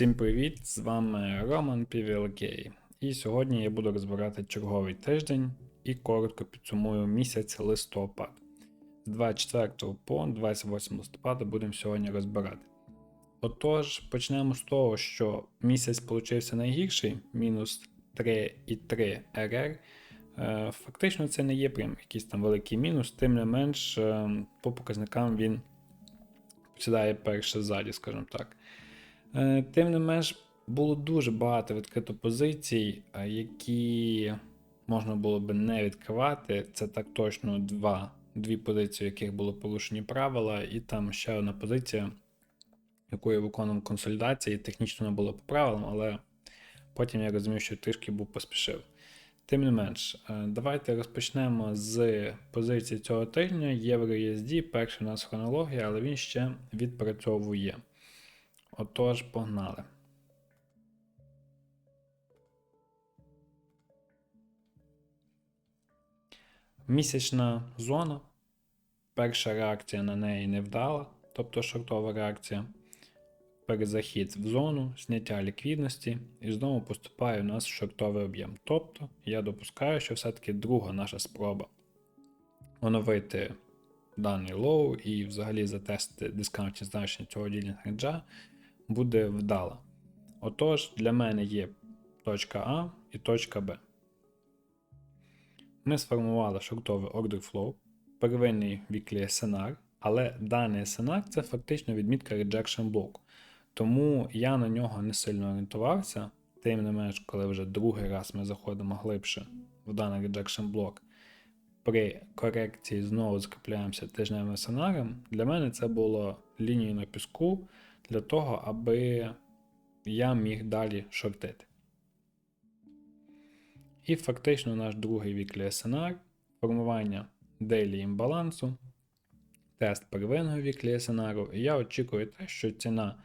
Всім привіт! З вами Роман PVLK. І сьогодні я буду розбирати черговий тиждень і коротко підсумую місяць листопад. З 24 по 28 листопада будемо сьогодні розбирати. Отож, почнемо з того, що місяць получився найгірший, мінус 3,3 РР. Е, Фактично це не є прям якийсь там великий мінус, тим не менш, е, по показникам він сідає перше ззаді, скажімо так. Е, Тим не менш, було дуже багато відкрито позицій, е, які можна було би не відкривати. Це так точно два, дві позиції, в яких було порушені правила, і там ще одна позиція, яку я виконував консолідації, технічно не було по правилам, але потім я розумів, що трішки був поспішив. Тим не менш, е, давайте розпочнемо з позиції цього тижня. Євро-USD, перший у нас хронологія, але він ще відпрацьовує. Отож, погнали. Місячна зона. Перша реакція на неї не вдала, тобто шортова реакція. Перезахід в зону, зняття ліквідності і знову поступає у нас шортовий об'єм. Тобто, я допускаю, що все-таки друга наша спроба оновити даний лоу і взагалі затестити дискаунтні значення цього ділінг реджа буде вдала. Отож, для мене є точка А і точка Б. Ми сформували шортовий order flow, первинний weekly SNR, але даний SNR це фактично відмітка rejection блоку. Тому я на нього не сильно орієнтувався, тим не менш, коли вже другий раз ми заходимо глибше в даний rejection блок, при корекції знову закріпляємося тижневим сценарієм, для мене це було лінією на піску для того, аби я міг далі шортити. І фактично наш другий weekly SNR, формування daily імбалансу, тест первинного weekly SNR, і я очікую те, що ціна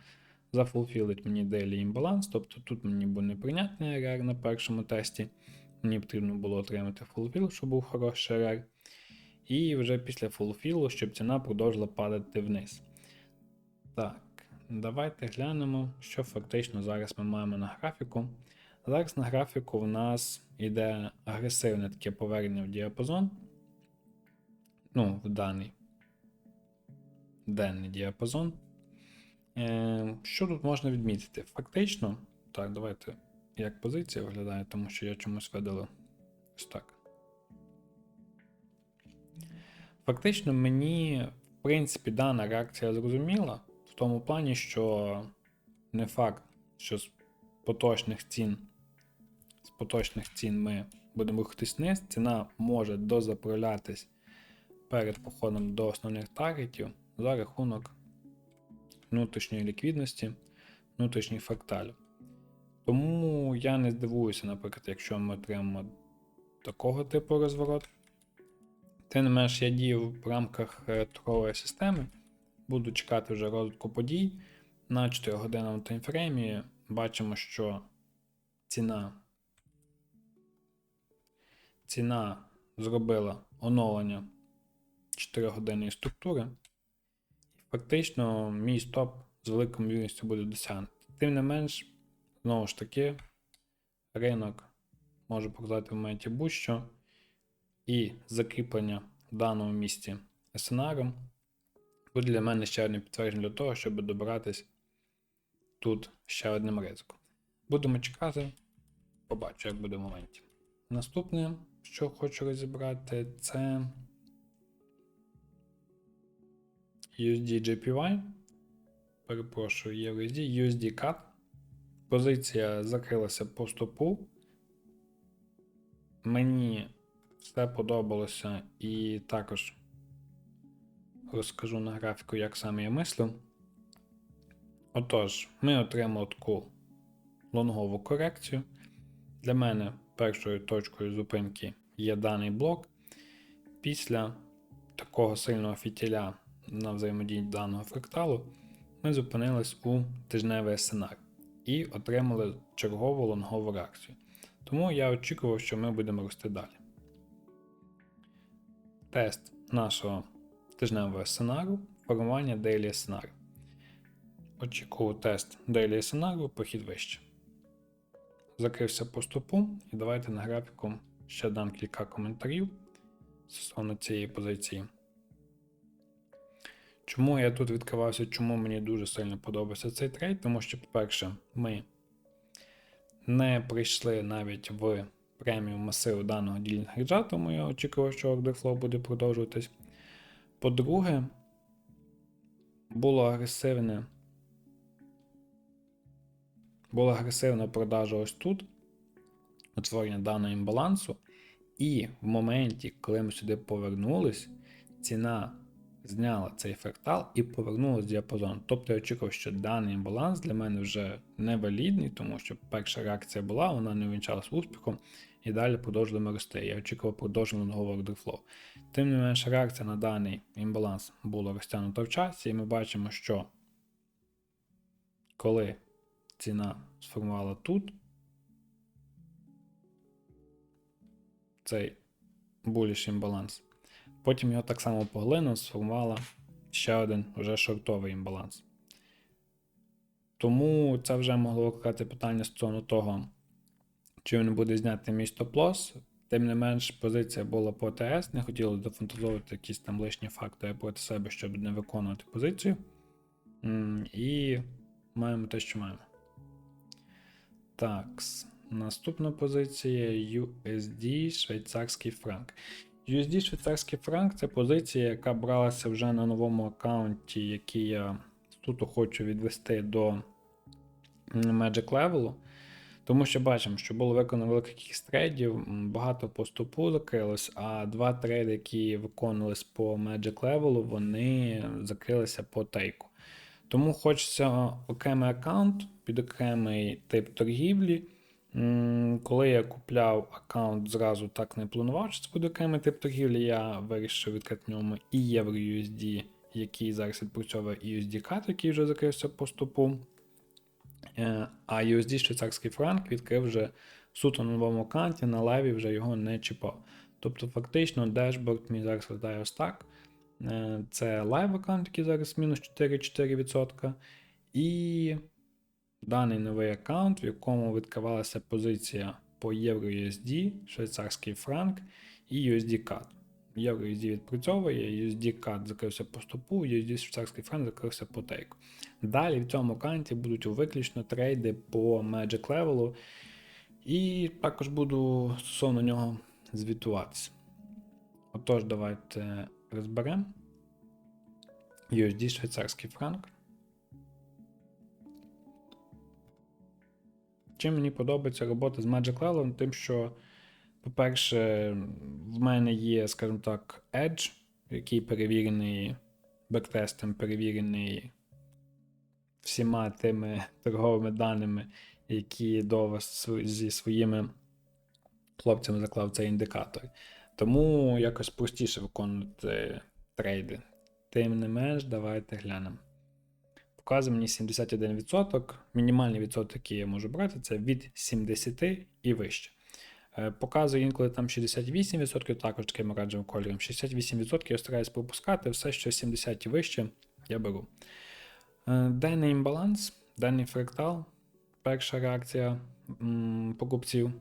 зафулфілить мені daily імбаланс, тобто тут мені був неприйнятний RR на першому тесті. Мені потрібно було отримати фулфіл, щоб був хороший RR. І вже після фулфілу, щоб ціна продовжила падати вниз. Так, давайте глянемо, що фактично зараз ми маємо на графіку. Зараз на графіку в нас йде агресивне таке повернення в діапазон. Ну, в даний денний діапазон. Е, Що тут можна відмітити? Фактично, так, давайте як позиція виглядає, тому що я чомусь видалив ось так. Фактично, мені, в принципі, дана реакція зрозуміла, в тому плані, що не факт, що з поточних цін, з поточних цін ми будемо рухатись вниз, ціна може дозаправлятись перед походом до основних таргетів за рахунок внутрішньої ліквідності, внутрішніх фракталів. Тому я не здивуюся, наприклад, якщо ми отримаємо такого типу розворот. Тим не менш, я дію в рамках е, торгової системи, буду чекати вже розвитку подій. На 4 годинному таймфреймі бачимо, що ціна ціна зробила оновлення 4 годинної структури. Фактично, мій стоп з великою ймовірністю буде досягнути. Тим не менш, знову ж таки, ринок може показати в моменті будь-що, і закріплення в даному місці SNR буде для мене ще одне підтвердження для того, щоб добиратись тут ще одним ризиком. Будемо чекати, побачу, як буде в моменті. Наступне, що хочу розібрати, це. USD JPY. Перепрошую, USD, USD CAT. Позиція закрилася по стопу. Мені все подобалося і також розкажу на графіку, як саме я мислю. Отож, ми отримали таку лонгову корекцію. Для мене першою точкою зупинки є даний блок. Після такого сильного фітіля на взаємодії даного фракталу, ми зупинились у тижневий сценар і отримали чергову лонгову реакцію. Тому я очікував, що ми будемо рости далі. Тест нашого тижневого сценару формування Daily сценарію. очікував тест Daily сценарію, похід вище. Закрився по стопу, і давайте на графіку ще дам кілька коментарів стосовно цієї позиції. Чому я тут відкривався, чому мені дуже сильно подобається цей трейд? Тому що, по-перше, ми не прийшли навіть в преміум масиву даного дільних геджа, тому я очікував, що order буде продовжуватись. По-друге, було агресивне. Була агресивна продажа ось тут, утворення даного імбалансу, і в моменті, коли ми сюди повернулись, ціна зняла цей фрактал і повернулась в діапазон. Тобто я очікував, що даний імбаланс для мене вже невалідний, тому що перша реакція була, вона не увінчалась успіхом, і далі продовжуємо рости. Я очікував продовження нового ордерфлоу. Тим не менш, реакція на даний імбаланс була розтягнута в часі, і ми бачимо, що коли ціна сформувала тут цей буліш імбаланс, потім його так само поглинув, сформувала ще один вже шортовий імбаланс. Тому це вже могло викликати питання стосовно того, чи він буде зняти мій стоп-лосс. Тим не менш, позиція була по ТС, не хотілося дофантазовувати якісь там лишні фактори проти себе, щоб не виконувати позицію. І маємо те, що маємо. Так, наступна позиція USD швейцарський франк. USD швейцарський франк це позиція, яка бралася вже на новому аккаунті, який я тут хочу відвести до Magic Level. Тому що бачимо, що було виконано велика кількість трейдів, багато по стопу закрилось, а два трейди, які виконувались по Magic Level, вони закрилися по тейку. Тому хочеться окремий аккаунт під окремий тип торгівлі. Коли я купляв аккаунт, зразу так не планував, що це буде окремий тип торгівлі, я вирішив відкрити ньому і USD, який зараз відпрацьовує, USD CAD, який вже закрився по стопу. Е, а USD швейцарський франк відкрив вже суто на новому аккаунті, на лайві вже його не чіпав. Тобто, фактично, дешборд мій зараз виглядає ось так. Е, це лайв аккаунт, який зараз мінус 4,4%. І даний новий аккаунт, в якому відкривалася позиція по EURUSD, швейцарський франк і USD CAD. EURUSD відпрацьовує, USD CAD закрився по стопу, USD швейцарський франк закрився по тейку. Далі в цьому аккаунті будуть виключно трейди по Magic Level, і також буду стосовно нього звітуватися. Отож, давайте розберемо. USD швейцарський франк. Чим мені подобається робота з Magic Level? Тим, що, по-перше, в мене є, скажімо так, Edge, який перевірений бектестом, перевірений всіма тими торговими даними, які до вас зі своїми хлопцями заклав цей індикатор. Тому якось простіше виконувати трейди. Тим не менш, давайте глянемо. Показує мені 71%. Мінімальний відсоток, який я можу брати, це від 70 і вище. Е, показує інколи там 68%, також таким оранжевим кольором. 68% я стараюсь пропускати, все, що 70 і вище, я беру. Е, денний імбаланс, денний фрактал. Перша реакція покупців.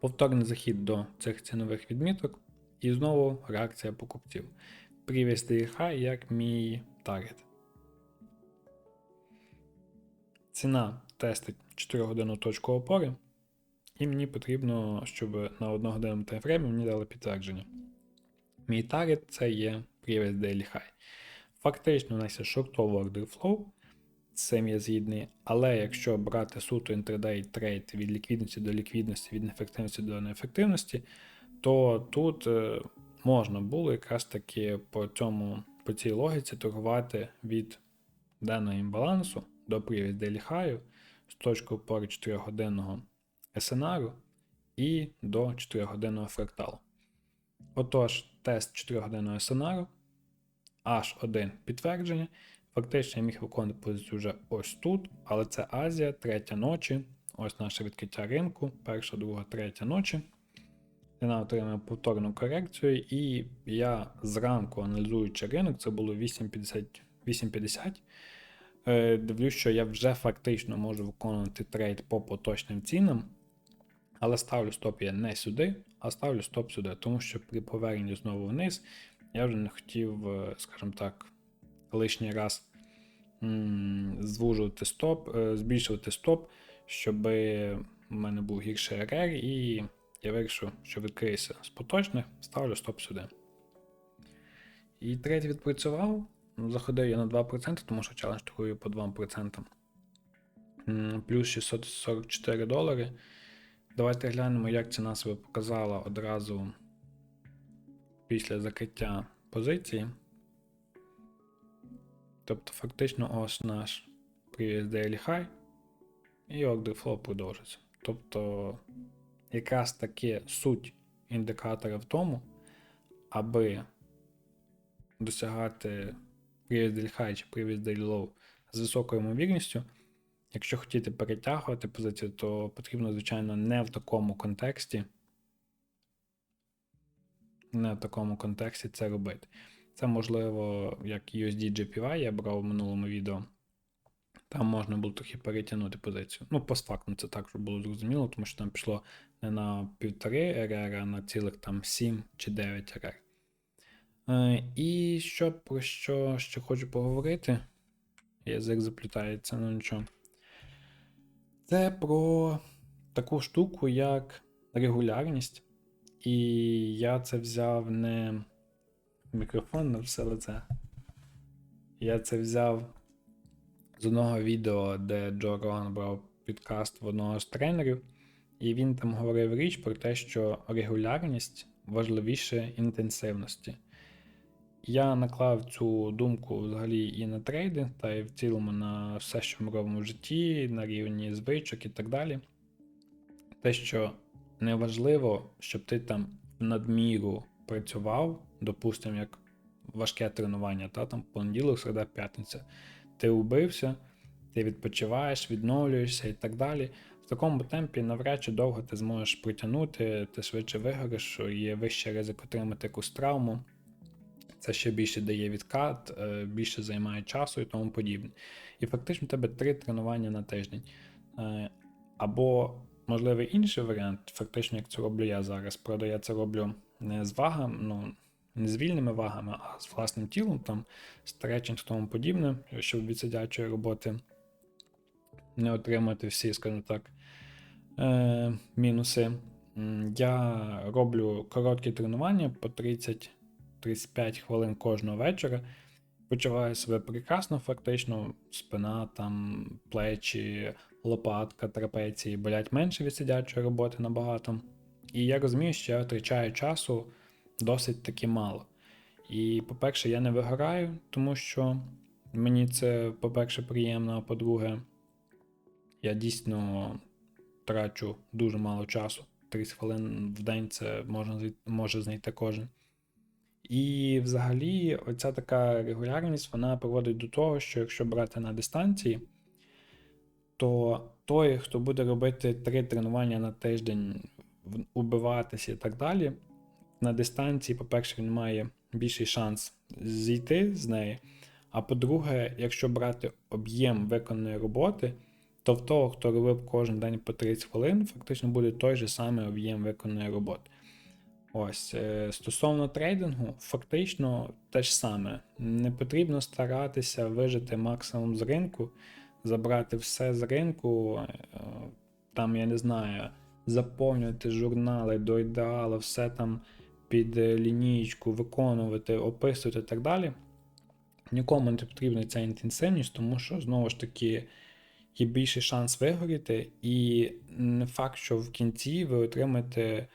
Повторний захід до цих цінових відміток. І знову реакція покупців. Day high як мій таргет. Ціна тестить 4 годинну точку опори. І мені потрібно, щоб на 1 годинному таймфреймі мені дали підтвердження. Мій таргет це є Previous Daily High. Фактично, у нас є шортовий order flow, з цим я згідний, але якщо брати суто інтердей трейд від ліквідності до ліквідності, від неефективності до неефективності, то тут е, можна було якраз таки по цьому, по цій логіці торгувати від денного імбалансу до Previous Daily High з точки опори 4-годинного SNR і до 4-годинного фракталу. Отож, тест 4-годинного SNR H1 підтвердження. Фактично я міг виконувати позицію вже ось тут, але це Азія, третя ночі. Ось наше відкриття ринку, перша, друга, третя ночі. Ціна отримує повторну корекцію, і я зранку, аналізуючи ринок, це було 8.50, е, дивлюсь, що я вже фактично можу виконувати трейд по поточним цінам, але ставлю стоп я не сюди, а ставлю стоп сюди, тому що при поверненні знову вниз я вже не хотів, е, скажімо так, лишній раз звужувати стоп, е, збільшувати стоп, щоб в мене був гірший РР, і я вирішив, що відкриюся з поточних, ставлю стоп сюди. І трейд відпрацював. Ну, Заходив я на 2%, тому що челендж торгую по 2%. Плюс 644 долари. Давайте глянемо, як ціна себе показала одразу після закриття позиції. Тобто, фактично, ось наш previous daily high і order flow продовжиться. Тобто, якраз таки суть індикатора в тому, аби досягати daily high чи daily low з високою ймовірністю. Якщо хотіти перетягувати позицію, то потрібно, звичайно, не в такому контексті. Не в такому контексті це робити. Це можливо, як USD GPY я брав в минулому відео. Там можна було трохи перетягнути позицію. Ну, постфактно це так, було зрозуміло, тому що там пішло не на 1,5 РР, а на цілих там 7 чи 9 РР. Е, і що про що ще хочу поговорити. Язик заплітається, ну нічого. Це про таку штуку, як регулярність. І я це взяв не мікрофон на все лице. Я це взяв з одного відео, де Джо Роган брав підкаст в одного з тренерів, і він там говорив річ про те, що регулярність важливіше інтенсивності. Я наклав цю думку взагалі і на трейди, та й в цілому на все, що ми робимо в житті, на рівні звичок і так далі. Те, що не важливо, щоб ти там надміру працював, допустимо, як важке тренування, та там понеділок, середа, п'ятниця. Ти убився, ти відпочиваєш, відновлюєшся і так далі. В такому темпі навряд чи довго ти зможеш притягнути, ти швидше вигориш, є вищий ризик отримати якусь травму. Це ще більше дає відкат, е, більше займає часу і тому подібне. І фактично у тебе три тренування на тиждень. Е, або, можливо, інший варіант, фактично, як це роблю я зараз. Правда, я це роблю не з вагами, ну, не з вільними вагами, а з власним тілом, там, стретчинг і тому подібне, щоб від сидячої роботи не отримати всі, скажімо так, е, мінуси. Я роблю короткі тренування по 30 35 хвилин кожного вечора. Почуваю себе прекрасно, фактично, спина, там, плечі, лопатка, трапеції болять менше від сидячої роботи набагато. І я розумію, що я втрачаю часу досить таки мало. І, по-перше, я не вигораю, тому що мені це, по-перше, приємно, а по-друге, я дійсно трачу дуже мало часу. 30 хвилин в день це можна, може знайти кожен. І взагалі, оця така регулярність вона приводить до того, що якщо брати на дистанції, то той, хто буде робити три тренування на тиждень, убиватися і так далі, на дистанції, по-перше, він має більший шанс зійти з неї. А по-друге, якщо брати об'єм виконаної роботи, то в того, хто робив кожен день по 30 хвилин, фактично буде той же самий об'єм виконаної роботи. Ось, е, стосовно трейдингу, фактично те ж саме. Не потрібно старатися вижити максимум з ринку, забрати все з ринку, е, там, я не знаю, заповнювати журнали до ідеалу, все там під лінійку, виконувати, описувати і так далі. Нікому не потрібна ця інтенсивність, тому що, знову ж таки, є більший шанс вигоріти, і не факт, що в кінці ви отримаєте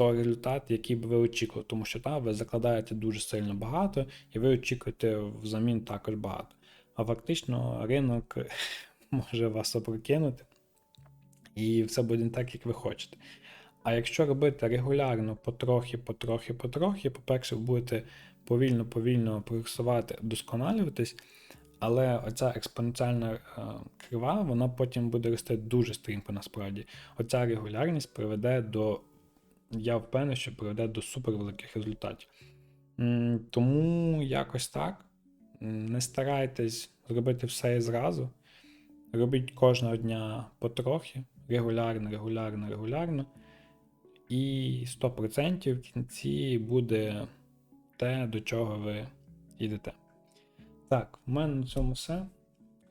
той результат, який би ви очікували, тому що там ви закладаєте дуже сильно багато, і ви очікуєте взамін також багато. А фактично ринок може вас опрокинути, і все буде не так, як ви хочете. А якщо робити регулярно, потрохи, потрохи, потрохи, по-перше, ви будете повільно-повільно прогресувати, вдосконалюватись, але оця експоненціальна е, крива, вона потім буде рости дуже стрімко насправді. Оця регулярність приведе до я впевнений, що приведе до супервеликих результатів. Тому якось так. Не старайтесь зробити все і зразу. Робіть кожного дня потрохи, регулярно, регулярно, регулярно. І 100% в кінці буде те, до чого ви йдете. Так, в мене на цьому все.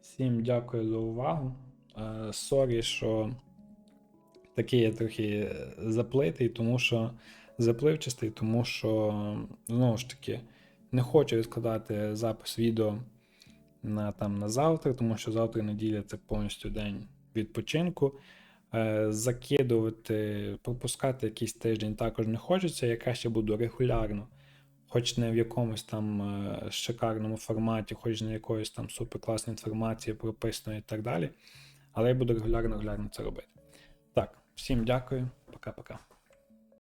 Всім дякую за увагу. Е, Сорі, що такий я трохи е, заплитий, тому що запливчастий, тому що, знову ж таки, не хочу відкладати запис відео на, там, на завтра, тому що завтра неділя це повністю день відпочинку. Е, закидувати, пропускати якийсь тиждень також не хочеться. Я краще буду регулярно, хоч не в якомусь там е, шикарному форматі, хоч не якоїсь там суперкласної інформації прописаної і так далі. Але я буду регулярно регулярно це робити. Всім дякую, пока-пока.